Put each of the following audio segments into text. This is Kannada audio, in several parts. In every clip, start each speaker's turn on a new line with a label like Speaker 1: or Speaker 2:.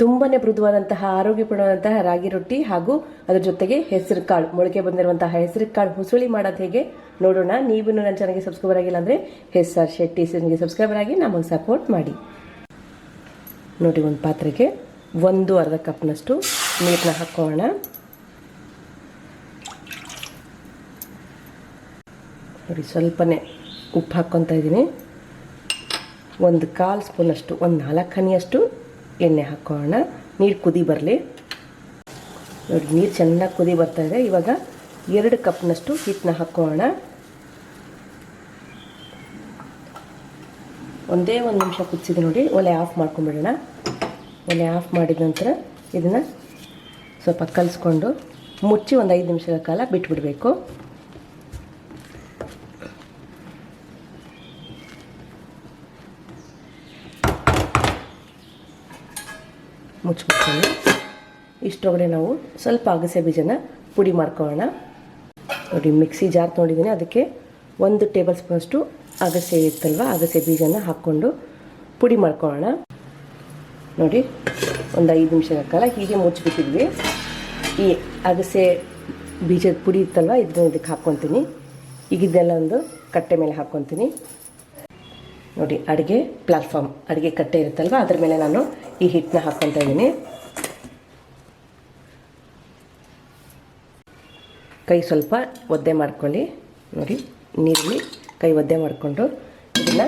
Speaker 1: ತುಂಬಾ ಮೃದುವಾದಂತಹ ಆರೋಗ್ಯಪೂರ್ಣವಾದಂತಹ ರಾಗಿ ರೊಟ್ಟಿ ಹಾಗೂ ಅದರ ಜೊತೆಗೆ ಹೆಸರು ಕಾಳು, ಮೊಳಕೆ ಬಂದಿರುವಂತಹ ಹೆಸರು ಕಾಳು ಹುಸುಳಿ ಮಾಡೋದು ಹೇಗೆ ನೋಡೋಣ. ನೀವು ನನ್ನ ಚಾನಲ್ಗೆ ಸಬ್ಸ್ಕ್ರೈಬರ್ ಆಗಿಲ್ಲ ಅಂದರೆ ಎಸ್ ಆರ್ ಶೆಟ್ಟಿ ಸಬ್ಸ್ಕ್ರೈಬರ್ ಆಗಿ ನಮಗೆ ಸಪೋರ್ಟ್ ಮಾಡಿ. ನೋಡಿ ಒಂದು ಪಾತ್ರೆಗೆ ಒಂದು ಅರ್ಧ ಕಪ್ನಷ್ಟು ನೀರನ್ನ ಹಾಕೋಣ. ನೋಡಿ ಸ್ವಲ್ಪನೇ ಉಪ್ಪು ಹಾಕ್ಕೊತಾ ಇದ್ದೀನಿ. ಒಂದು ಕಾಲು ಸ್ಪೂನಷ್ಟು, ಒಂದು ನಾಲ್ಕು ಹನಿಯಷ್ಟು ಎಣ್ಣೆ ಹಾಕೋಣ. ನೀರು ಕುದಿ ಬರಲಿ. ನೋಡಿ, ನೀರು ಚೆನ್ನಾಗಿ ಕುದಿ ಬರ್ತಾ ಇದೆ. ಇವಾಗ ಎರಡು ಕಪ್ನಷ್ಟು ಹಿಟ್ಟನ್ನ ಹಾಕೋಣ. ಒಂದೇ ಒಂದು ನಿಮಿಷ ಕುದಿಸಿದೆ ನೋಡಿ, ಒಲೆ ಆಫ್ ಮಾಡ್ಕೊಂಬಿಡೋಣ. ಒಲೆ ಆಫ್ ಮಾಡಿದ ನಂತರ ಇದನ್ನು ಸ್ವಲ್ಪ ಕಲಿಸ್ಕೊಂಡು ಮುಚ್ಚಿ ಒಂದು ಐದು ನಿಮಿಷಗಳ ಕಾಲ ಬಿಟ್ಬಿಡಬೇಕು. ಮುಚ್ಚಿಬಿಡ್ತೀನಿ ಇಷ್ಟೊಳಗಡೆ ನಾವು ಸ್ವಲ್ಪ ಅಗಸೆ ಬೀಜನ ಪುಡಿ ಮಾಡ್ಕೊಳ್ಳೋಣ. ನೋಡಿ, ಮಿಕ್ಸಿ ಜಾರ್ ತೊಗೊಂಡಿದ್ದೀನಿ. ಅದಕ್ಕೆ ಒಂದು ಟೇಬಲ್ ಸ್ಪೂನಷ್ಟು ಅಗಸೆ ಇತ್ತಲ್ವ? ಅಗಸೆ ಬೀಜನ ಹಾಕ್ಕೊಂಡು ಪುಡಿ ಮಾಡ್ಕೊಳ್ಳೋಣ. ನೋಡಿ, ಒಂದು ಐದು ನಿಮಿಷಗಳ ಕಾಲ ಹೀಗೆ ಮುಚ್ಚಿಬಿಟ್ಟಿದ್ವಿ ಈ ಅಗಸೆ ಬೀಜದ ಪುಡಿ ಇತ್ತಲ್ವ? ಇದನ್ನ ಇದಕ್ಕೆ ಹಾಕ್ಕೊತೀನಿ. ಈಗ ಇದನ್ನೆಲ್ಲ ಒಂದು ಕಟ್ಟೆ ಮೇಲೆ ಹಾಕ್ಕೊತೀನಿ. ನೋಡಿ, ಅಡುಗೆ ಪ್ಲಾಟ್ಫಾರ್ಮ್ ಅಡುಗೆ ಕಟ್ಟೆ ಇರುತ್ತಲ್ವ? ಅದ್ರ ಮೇಲೆ ನಾನು ಈ ಹಿಟ್ಟನ್ನ ಹಾಕ್ಕೊತಾ ಇದ್ದೀನಿ ಕೈ ಸ್ವಲ್ಪ ಒದ್ದೆ ಮಾಡ್ಕೊಳ್ಳಿ. ನೋಡಿ, ನೀರಲ್ಲಿ ಕೈ ಒದ್ದೆ ಮಾಡಿಕೊಂಡು ಇದನ್ನು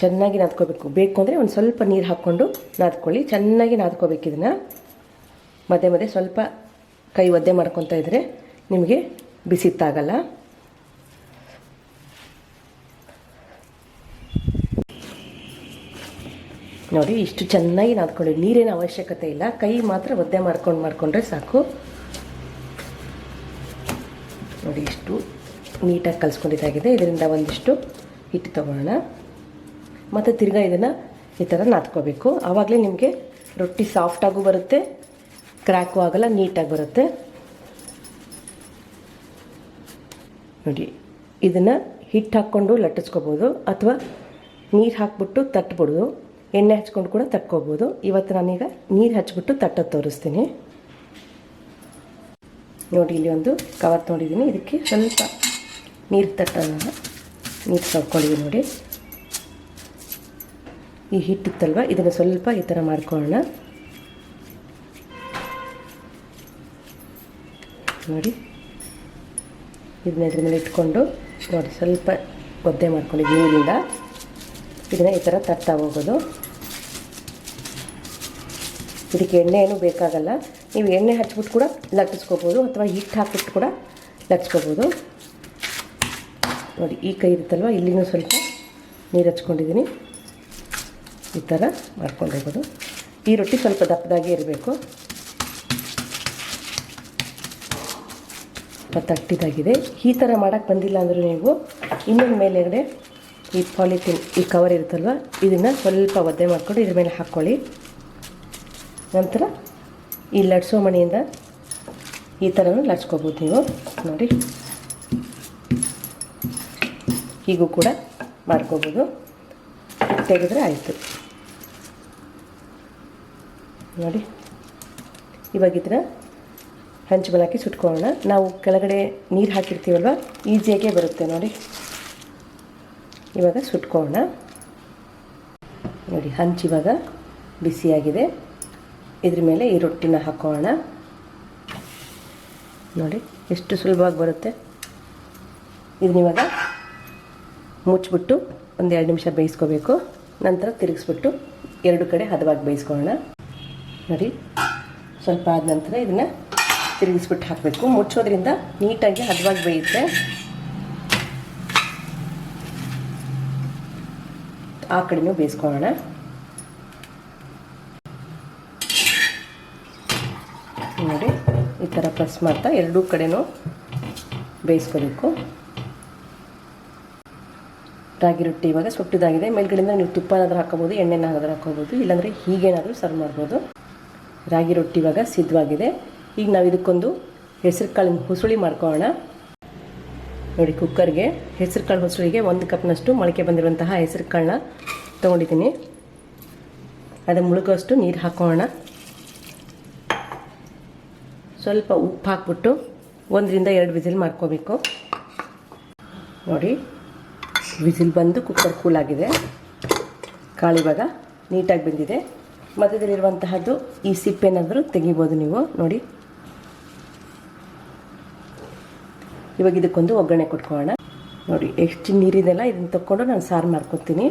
Speaker 1: ಚೆನ್ನಾಗಿ ನಾದ್ಕೋಬೇಕು. ಬೇಕು ಅಂದರೆ ಒಂದು ಸ್ವಲ್ಪ ನೀರು ಹಾಕ್ಕೊಂಡು ನಾದ್ಕೊಳ್ಳಿ. ಚೆನ್ನಾಗಿ ನಾದ್ಕೋಬೇಕು ಇದನ್ನು. ಮಧ್ಯೆ ಮಧ್ಯೆ ಸ್ವಲ್ಪ ಕೈ ಒದ್ದೆ ಮಾಡ್ಕೊತಾ ಇದ್ದರೆ ನಿಮಗೆ ಬಿಸಿತ್ತಾಗಲ್ಲ. ನೋಡಿ, ಇಷ್ಟು ಚೆನ್ನಾಗಿ ನಾದ್ಕೊಳ್ಳಿ. ನೀರಿನ ಅವಶ್ಯಕತೆ ಇಲ್ಲ. ಕೈ ಮಾತ್ರ ಒದ್ದೆ ಮಾಡ್ಕೊಂಡು ಮಾಡಿಕೊಂಡ್ರೆ ಸಾಕು. ನೋಡಿ, ಇಷ್ಟು ನೀಟಾಗಿ ಕಲಿಸ್ಕೊಂಡಿದ್ದಾಗಿದೆ ಇದರಿಂದ ಒಂದಿಷ್ಟು ಹಿಟ್ಟು ತಗೊಳ್ಳೋಣ ಮತ್ತು ತಿರ್ಗಾ ಇದನ್ನು ಈ ಥರ ನಾದ್ಕೋಬೇಕು. ಆವಾಗಲೇ ನಿಮಗೆ ರೊಟ್ಟಿ ಸಾಫ್ಟಾಗೂ ಬರುತ್ತೆ ಕ್ರ್ಯಾಕು ಆಗಲ್ಲ ನೀಟಾಗಿ ಬರುತ್ತೆ. ನೋಡಿ, ಇದನ್ನು ಹಿಟ್ಟು ಹಾಕ್ಕೊಂಡು ಲಟ್ಟಿಸ್ಕೋಬೋದು. ಅಥವಾ ನೀರು ಹಾಕ್ಬಿಟ್ಟು ತಟ್ಬಿಡೋದು ಎಣ್ಣೆ ಹಚ್ಕೊಂಡು ಕೂಡ ತಟ್ಕೋಬೋದು. ಇವತ್ತು ನಾನೀಗ ನೀರು ಹಚ್ಬಿಟ್ಟು ತಟ್ಟೋದು ತೋರಿಸ್ತೀನಿ. ನೋಡಿ, ಇಲ್ಲಿ ಒಂದು ಕವರ್ ತೊಗೊಂಡಿದ್ದೀನಿ. ಇದಕ್ಕೆ ಸ್ವಲ್ಪ ನೀರು ತಟ್ಟೋಣ. ನೀರು ತಗೊಳ್ಳಿದ್ದೀನಿ ನೋಡಿ. ಈ ಹಿಟ್ಟಿತ್ತಲ್ವ? ಇದನ್ನು ಸ್ವಲ್ಪ ಈ ಥರ ಮಾಡ್ಕೊಳ್ಳೋಣ. ನೋಡಿ. ಇದನ್ನ ಇದ್ರ ಮೇಲೆ ಇಟ್ಕೊಂಡು ನೋಡಿ, ಸ್ವಲ್ಪ ಒದ್ದೆ ಮಾಡ್ಕೊಂಡಿದ್ದು ನೀರಿಂದ ಇದನ್ನ ಈ ಥರ ತಟ್ತಾ ಹೋಗೋದು. ಇದಕ್ಕೆ ಎಣ್ಣೆ ಏನೂ ಬೇಕಾಗಲ್ಲ. ನೀವು ಎಣ್ಣೆ ಹಚ್ಬಿಟ್ಟು ಕೂಡ ಲಟ್ಟಿಸ್ಕೋಬೋದು ಅಥವಾ ಹಿಟ್ಟು ಹಾಕಿಬಿಟ್ಟು ಕೂಡ ಲಟ್ಸ್ಕೋಬೋದು ನೋಡಿ, ಈ ಕೈ ಇರುತ್ತಲ್ವ? ಇಲ್ಲಿನೂ ಸ್ವಲ್ಪ ನೀರು ಹಚ್ಕೊಂಡಿದ್ದೀನಿ. ಈ ಥರ ಮಾಡ್ಕೊಂಡಿರ್ಬೋದು. ಈ ರೊಟ್ಟಿ ಸ್ವಲ್ಪ ದಪ್ಪದಾಗೆ ಇರಬೇಕು. ತಟ್ಟಿದಾಗಿದೆ ಈ ಥರ ಮಾಡೋಕ್ಕೆ ಬಂದಿಲ್ಲ ಅಂದರೂ ನೀವು ಇನ್ನೊಂದು ಮೇಲೆಗಡೆ ಈ ಪಾಲಿಥಿನ್, ಈ ಕವರ್ ಇರುತ್ತಲ್ವ? ಇದನ್ನು ಸ್ವಲ್ಪ ಒದ್ದೆ ಮಾಡಿಕೊಂಡು ಇದ್ರ ಮೇಲೆ ಹಾಕ್ಕೊಳ್ಳಿ. ನಂತರ ಈ ಲಟ್ಸೋ ಮಣಿಯಿಂದ ಈ ಥರನೂ ಲಟ್ಸ್ಕೋಬೋದು ನೀವು ನೋಡಿ. ಹೀಗೂ ಕೂಡ ಮಾಡ್ಕೋಬೋದು. ತೆಗೆದ್ರೆ ಆಯಿತು. ನೋಡಿ. ಇವಾಗ ಇದನ್ನ ಹಂಚು ಹಾಕಿ ಸುಟ್ಕೊಳ್ಳೋಣ. ನಾವು ಕೆಳಗಡೆ ನೀರು ಹಾಕಿರ್ತೀವಲ್ವ? ಈಸಿಯಾಗೇ ಬರುತ್ತೆ ನೋಡಿ. ಇವಾಗ ಸುಟ್ಕೊಳ್ಳೋಣ. ನೋಡಿ, ಹಂಚು ಇವಾಗ ಬಿಸಿಯಾಗಿದೆ. ಇದ್ರ ಮೇಲೆ ಈ ರೊಟ್ಟಿನ ಹಾಕೋಣ. ನೋಡಿ, ಎಷ್ಟು ಸುಲಭವಾಗಿ ಬರುತ್ತೆ. ಇದು ನೀವಾಗ ಮುಚ್ಚಿಬಿಟ್ಟು ಒಂದು ಎರಡು ನಿಮಿಷ ಬೇಯಿಸ್ಕೋಬೇಕು. ನಂತರ ತಿರುಗಿಸ್ಬಿಟ್ಟು ಎರಡು ಕಡೆ ಹದವಾಗಿ ಬೇಯಿಸ್ಕೊಳ್ಳೋಣ. ನೋಡಿ, ಸ್ವಲ್ಪ ಆದ ನಂತರ ಇದನ್ನು ತಿರುಗಿಸ್ಬಿಟ್ಟು ಹಾಕಬೇಕು. ಮುಚ್ಚೋದ್ರಿಂದ ನೀಟಾಗಿ ಹದವಾಗಿ ಬೇಯುತ್ತೆ. ಆ ಕಡೆನೂ ಬೇಯಿಸ್ಕೊಳ್ಳೋಣ ನೋಡಿ ಈ ಥರ ಪ್ರೆಸ್ ಮಾಡ್ತಾ ಎರಡೂ ಕಡೆನೂ ಬೇಯಿಸ್ಕೋಬೇಕು. ರಾಗಿ ರೊಟ್ಟಿ ಇವಾಗ ಸುಟ್ಟಿದಾಗಿದೆ. ಮೇಲ್ಗಡೆಯಿಂದ ನೀವು ತುಪ್ಪ ಏನಾದರೂ ಹಾಕೋಬೋದು ಎಣ್ಣೆನಾದರೂ ಹಾಕೋಬೋದು ಇಲ್ಲಾಂದರೆ ಹೀಗೇನಾದರೂ ಸರ್ವ್ ಮಾಡ್ಬೋದು. ರಾಗಿ ರೊಟ್ಟಿ ಇವಾಗ ಸಿದ್ಧವಾಗಿದೆ. ಈಗ ನಾವು ಇದಕ್ಕೊಂದು ಹೆಸರು ಕಾಳಿನ ಹುಸುಳಿ ಮಾಡ್ಕೊಳ್ಳೋಣ. ನೋಡಿ, ಕುಕ್ಕರ್ಗೆ ಹೆಸರು ಕಾಳು ಹುಸುಳಿಗೆ ಒಂದು ಕಪ್ನಷ್ಟು ಮೊಳಕೆ ಬಂದಿರುವಂತಹ ಹೆಸರು ಕಾಳನ್ನ ತೊಗೊಂಡಿದ್ದೀನಿ. ಅದು ಮುಳುಗೋಷ್ಟು ನೀರು ಹಾಕೋಣ ಸ್ವಲ್ಪ ಉಪ್ಪು ಹಾಕ್ಬಿಟ್ಟು ಒಂದರಿಂದ ಎರಡು ವಿಸಿಲ್ ಮಾಡ್ಕೋಬೇಕು. ನೋಡಿ, ವಿಸಿಲ್ ಬಂದು ಕುಕ್ಕರ್ ಕೂಲಾಗಿದೆ ಕಾಳು ಇವಾಗ ನೀಟಾಗಿ ಬೆಂದಿದೆ. ಮಧ್ಯದಲ್ಲಿರುವಂತಹದ್ದು ಈ ಸಿಪ್ಪೆನಾದರೂ ತೆಗಿಬೋದು ನೀವು, ನೋಡಿ. ಇವಾಗ ಇದಕ್ಕೊಂದು ಒಗ್ಗರಣೆ ಕೊಟ್ಕೊಳ್ಳೋಣ. ನೋಡಿ, ಎಷ್ಟು ನೀರಿದೆಲ್ಲ ಇದನ್ನು ತಕ್ಕೊಂಡು ನಾನು ಸಾರು ಮಾಡ್ಕೊತೀನಿ.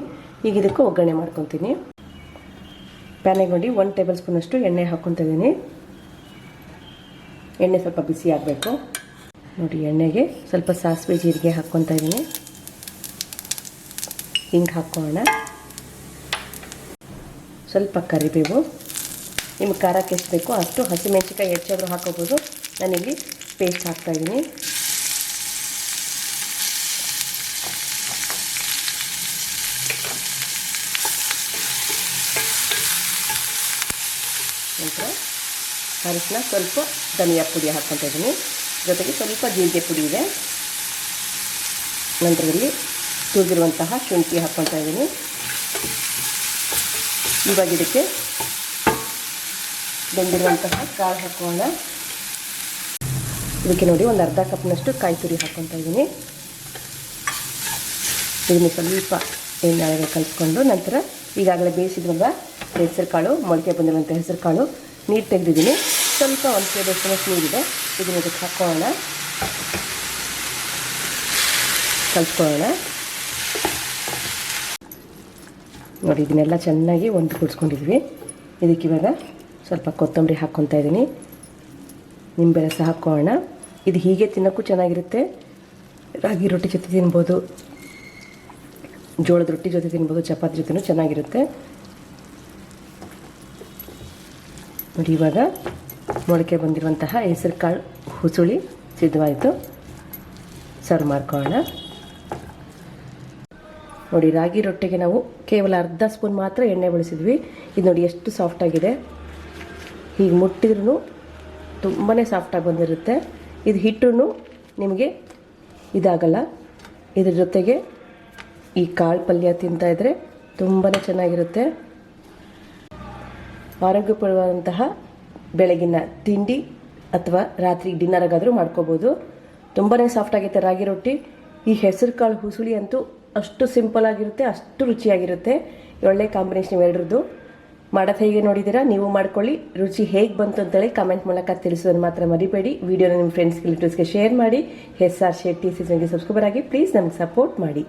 Speaker 1: ಈಗ ಇದಕ್ಕೂ ಒಗ್ಗರಣೆ ಮಾಡ್ಕೊತೀನಿ. ಪ್ಯಾನಿಗೆ ನೋಡಿ ಒನ್ ಟೇಬಲ್ ಸ್ಪೂನಷ್ಟು ಎಣ್ಣೆ ಹಾಕ್ಕೊತಾ ಇದ್ದೀನಿ. ಎಣ್ಣೆ ಸ್ವಲ್ಪ ಬಿಸಿ ಆಗಬೇಕು. ನೋಡಿ, ಎಣ್ಣೆಗೆ ಸ್ವಲ್ಪ ಸಾಸಿವೆ ಜೀರಿಗೆ ಹಾಕ್ಕೊತಾ ಇದ್ದೀನಿ ಹಿಂಗೆ ಹಾಕ್ಕೊಳ್ಳೋಣ ಸ್ವಲ್ಪ ಕರಿಬೇವು. ನಿಮ್ಗೆ ಖಾರಕ್ಕೆ ಎಷ್ಟು ಬೇಕೋ ಅಷ್ಟು ಹಸಿಮೆಣ್ಸಿಕಾಯಿ ಹೆಚ್ಚಾದರೂ ಹಾಕೋಬೋದು. ನಾನಿಲ್ಲಿ ಪೇಸ್ಟ್ ಹಾಕ್ತಾಯಿದ್ದೀನಿ ನಂತರ ಅರಿಶಿನ ಸ್ವಲ್ಪ ಧನಿಯಾ ಪುಡಿ ಹಾಕ್ಕೊತಾ ಇದ್ದೀನಿ. ಜೊತೆಗೆ ಸ್ವಲ್ಪ ಜೀರಿಗೆ ಪುಡಿ ಇದೆ. ನಂತರದಲ್ಲಿ ತುರಿದಿರುವಂತಹ ಶುಂಠಿ ಹಾಕ್ಕೊತಾ ಇದ್ದೀನಿ. ಇವಾಗ ಇದಕ್ಕೆ ಬೆಂದಿರುವಂತಹ ಕಾಳು ಹಾಕೋಣ. ಇದಕ್ಕೆ ನೋಡಿ ಒಂದು ಅರ್ಧ ಕಪ್ನಷ್ಟು ಕಾಯಿ ತುರಿ ಹಾಕ್ಕೊತಾ ಇದ್ದೀನಿ. ಇದನ್ನು ಸ್ವಲ್ಪ ಎಣ್ಣೆ ಕಲಿಸ್ಕೊಂಡು ನಂತರ ಈಗಾಗಲೇ ಬೇಯಿಸಿದ್ವಲ್ಲ ಹೆಸರು ಕಾಳು ಮೊಳಕೆ ಬಂದಿರುವಂಥ ಹೆಸರು ಕಾಳು ನೀರು ತೆಗೆದಿದ್ದೀನಿ. ಸ್ವಲ್ಪ ಒಂದು ಟೇಬಲ್ ಸ್ಪೂನಷ್ಟು ನೀರಿದೆ. ಇದನ್ನು ಇದಕ್ಕೆ ಹಾಕ್ಕೊಳ್ಳೋಣ ಕಲ್ಸ್ಕೊಳ್ಳೋಣ ನೋಡಿ, ಇದನ್ನೆಲ್ಲ ಚೆನ್ನಾಗಿ ಒಂದು ಕುಡಿಸ್ಕೊಂಡಿದ್ವಿ. ಇದಕ್ಕೆ ಇವಾಗ ಸ್ವಲ್ಪ ಕೊತ್ತಂಬರಿ ಹಾಕ್ಕೊತಾ ಇದ್ದೀನಿ ನಿಂಬೆ ರಸ ಹಾಕ್ಕೊಳ್ಳೋಣ. ಇದು ಹೀಗೆ ತಿನ್ನೋಕ್ಕೂ ಚೆನ್ನಾಗಿರುತ್ತೆ. ರಾಗಿ ರೊಟ್ಟಿ ಜೊತೆ ತಿನ್ಬೋದು. ಜೋಳದ ರೊಟ್ಟಿ ಜೊತೆ ತಿನ್ಬೋದು. ಚಪಾತಿ ಜೊತೆನೂ ಚೆನ್ನಾಗಿರುತ್ತೆ. ನೋಡಿ, ಇವಾಗ ಮೊಳಕೆ ಬಂದಿರುವಂತಹ ಹೆಸರು ಕಾಳು ಹುಸುಳಿ ಸಿದ್ಧವಾಯಿತು. ಸರ್ವ್ ಮಾಡ್ಕೊಳ್ಳೋಣ. ನೋಡಿ, ರಾಗಿ ರೊಟ್ಟಿಗೆ ನಾವು ಕೇವಲ ಅರ್ಧ ಸ್ಪೂನ್ ಮಾತ್ರ ಎಣ್ಣೆ ಬಳಸಿದ್ವಿ. ಇದು ನೋಡಿ, ಎಷ್ಟು ಸಾಫ್ಟಾಗಿದೆ ಹೀಗೆ ಮುಟ್ಟಿದ್ರೂ ತುಂಬಾ ಸಾಫ್ಟಾಗಿ ಬಂದಿರುತ್ತೆ. ಇದು ಹಿಟ್ಟು ನಿಮಗೆ ಇದಾಗಲ್ಲ. ಇದ್ರ ಜೊತೆಗೆ ಈ ಕಾಳು ಪಲ್ಯ ತಿಂತಾಯಿದ್ರೆ ತುಂಬಾ ಚೆನ್ನಾಗಿರುತ್ತೆ. ಆರೋಗ್ಯಪರವಾದಂತಹ ಬೆಳಗಿನ ತಿಂಡಿ ಅಥವಾ ರಾತ್ರಿ ಡಿನ್ನರ್ಗಾದರೂ ಮಾಡ್ಕೋಬೋದು. ತುಂಬಾ ಸಾಫ್ಟ್ ಆಗಿರುತ್ತೆ ರಾಗಿ ರೊಟ್ಟಿ. ಈ ಹೆಸರು ಕಾಳು ಹುಸುಳಿ ಅಂತೂ ಅಷ್ಟು ಸಿಂಪಲ್ ಆಗಿರುತ್ತೆ, ಅಷ್ಟು ರುಚಿಯಾಗಿರುತ್ತೆ. ಒಳ್ಳೆ ಕಾಂಬಿನೇಷನ್ ಎರಡರದು ಮಾಡೋದು ಹೇಗೆ ನೋಡಿದ್ದೀರಾ? ನೀವು ಮಾಡ್ಕೊಳ್ಳಿ. ರುಚಿ ಹೇಗೆ ಬಂತು ಅಂತೇಳಿ ಕಮೆಂಟ್ ಮೂಲಕ ತಿಳಿಸೋದನ್ನು ಮಾತ್ರ ಮರಿಬೇಡಿ. ವಿಡಿಯೋನ ನಿಮ್ಮ ಫ್ರೆಂಡ್ಸ್ಗೆ ರಿಲೇಟಿವ್ಸ್ಗೆ ಶೇರ್ ಮಾಡಿ. ಎಸ್ ಆರ್ ಶೆಟ್ಟಿ ಸೀಸನ್ಗೆ ಸಬ್ಸ್ಕ್ರೈಬರ್ ಆಗಿ ಪ್ಲೀಸ್ ನಮ್ಗೆ ಸಪೋರ್ಟ್ ಮಾಡಿ.